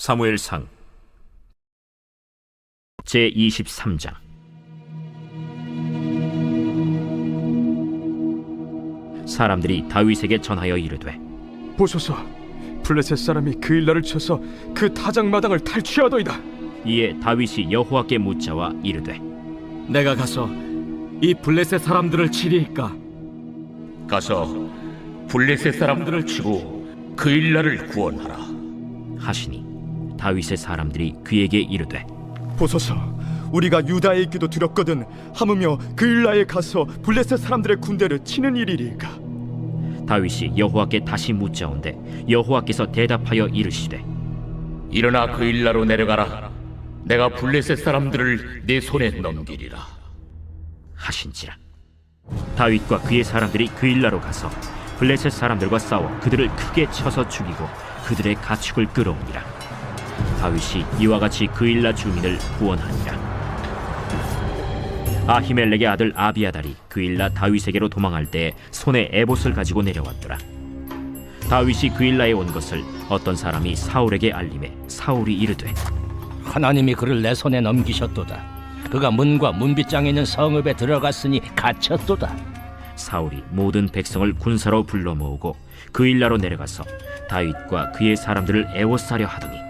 사무엘상. 제 23장. 사람들이 다윗에게 전하여 이르되 보소서. 블레셋 사람이 그 일날을 쳐서 그 타작 마당을 탈취하더이다. 이에 다윗이 여호와께 묻자와 이르되 내가 가서 이 블레셋 사람들을 치리이까? 가서 블레셋 사람들을 치고 그 일날을 구원하라. 하시니 다윗의 사람들이 그에게 이르되 보소서 우리가 유다에 있기도 두렵거든 하무며 그 일날에 가서 블레셋 사람들의 군대를 치는 일이리까 다윗이 여호와께 다시 묻자온데 여호와께서 대답하여 이르시되 일어나 그 일나로 내려가라. 내가 블레셋 사람들을 내 손에 넘기리라. 하신지라 다윗과 그의 사람들이 그 일나로 가서 블레셋 사람들과 싸워 그들을 크게 쳐서 죽이고 그들의 가축을 끌어오니라 다윗이 이와 같이 그 일나 주민을 구원하니라 아히멜렉의 아들 아비아달이 그 일나 다윗에게로 도망할 때 손에 에봇을 가지고 내려왔더라 다윗이 그 일나에 온 것을 어떤 사람이 사울에게 알림해 사울이 이르되 하나님이 그를 내 손에 넘기셨도다. 그가 문과 문빗장에 있는 성읍에 들어갔으니 갇혔도다. 사울이 모든 백성을 군사로 불러 모으고 그 일나로 내려가서 다윗과 그의 사람들을 애워싸려 하더니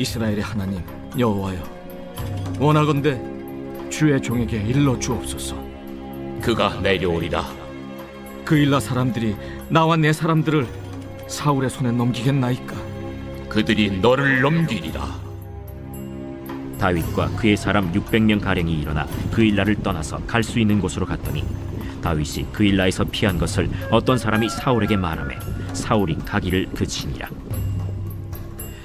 이스라엘의 하나님 여호와여 원하건대 주의 종에게 일러 주옵소서 그가 내려오리라. 그 일라 사람들이 나와 내 사람들을 사울의 손에 넘기겠나이까 그들이 너를 넘기리라. 다윗과 그의 사람 600명 가량이 일어나 그 일나를 떠나서 갈 수 있는 곳으로 갔더니 다윗이 그 일나에서 피한 것을 어떤 사람이 사울에게 말하매 사울이 가기를 그치니라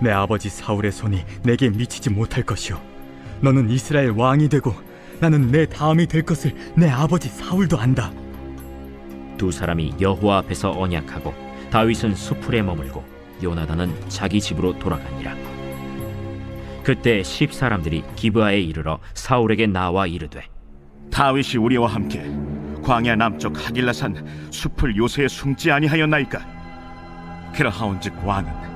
내 아버지 사울의 손이 내게 미치지 못할 것이요. 너는 이스라엘 왕이 되고 나는 내 다음이 될 것을 내 아버지 사울도 안다. 두 사람이 여호와 앞에서 언약하고 다윗은 수풀에 머물고 요나단은 자기 집으로 돌아가니라 그때 십 사람들이 기브아에 이르러 사울에게 나와 이르되 다윗이 우리와 함께 광야 남쪽 하길라산 숲을 요새에 숨지 아니하였나이까 그러하온즉 왕은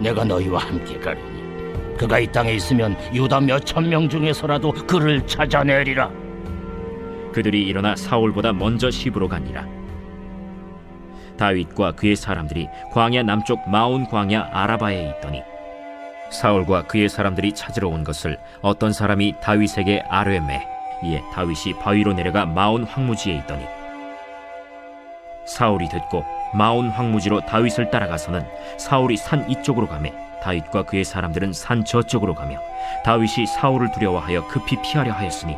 내가 너희와 함께 가리니 그가 이 땅에 있으면 유다 몇 천 명 중에서라도 그를 찾아내리라. 그들이 일어나 사울보다 먼저 시부로 가니라 다윗과 그의 사람들이 광야 남쪽 마온 광야 아라바에 있더니 사울과 그의 사람들이 찾으러 온 것을 어떤 사람이 다윗에게 아뢰매 이에 다윗이 바위로 내려가 마온 황무지에 있더니 사울이 듣고 마온 황무지로 다윗을 따라가서는 사울이 산 이쪽으로 가매 다윗과 그의 사람들은 산 저쪽으로 가며 다윗이 사울을 두려워하여 급히 피하려 하였으니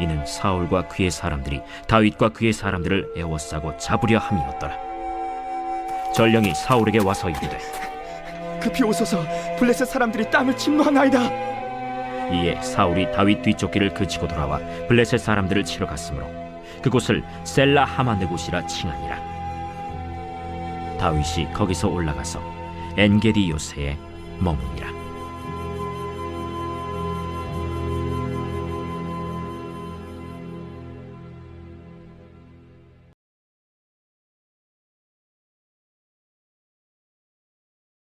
이는 사울과 그의 사람들이 다윗과 그의 사람들을 애워싸고 잡으려 함이었더라. 전령이 사울에게 와서 이르되 급히 오소서 블레셋 사람들이 땅을 침노하나이다 이에 사울이 다윗 뒤쫓기를 그치고 돌아와 블레셋 사람들을 치러 갔으므로 그곳을 셀라 하마느곳이라 칭하니라. 다윗이 거기서 올라가서 엔게디 요새에 머무니라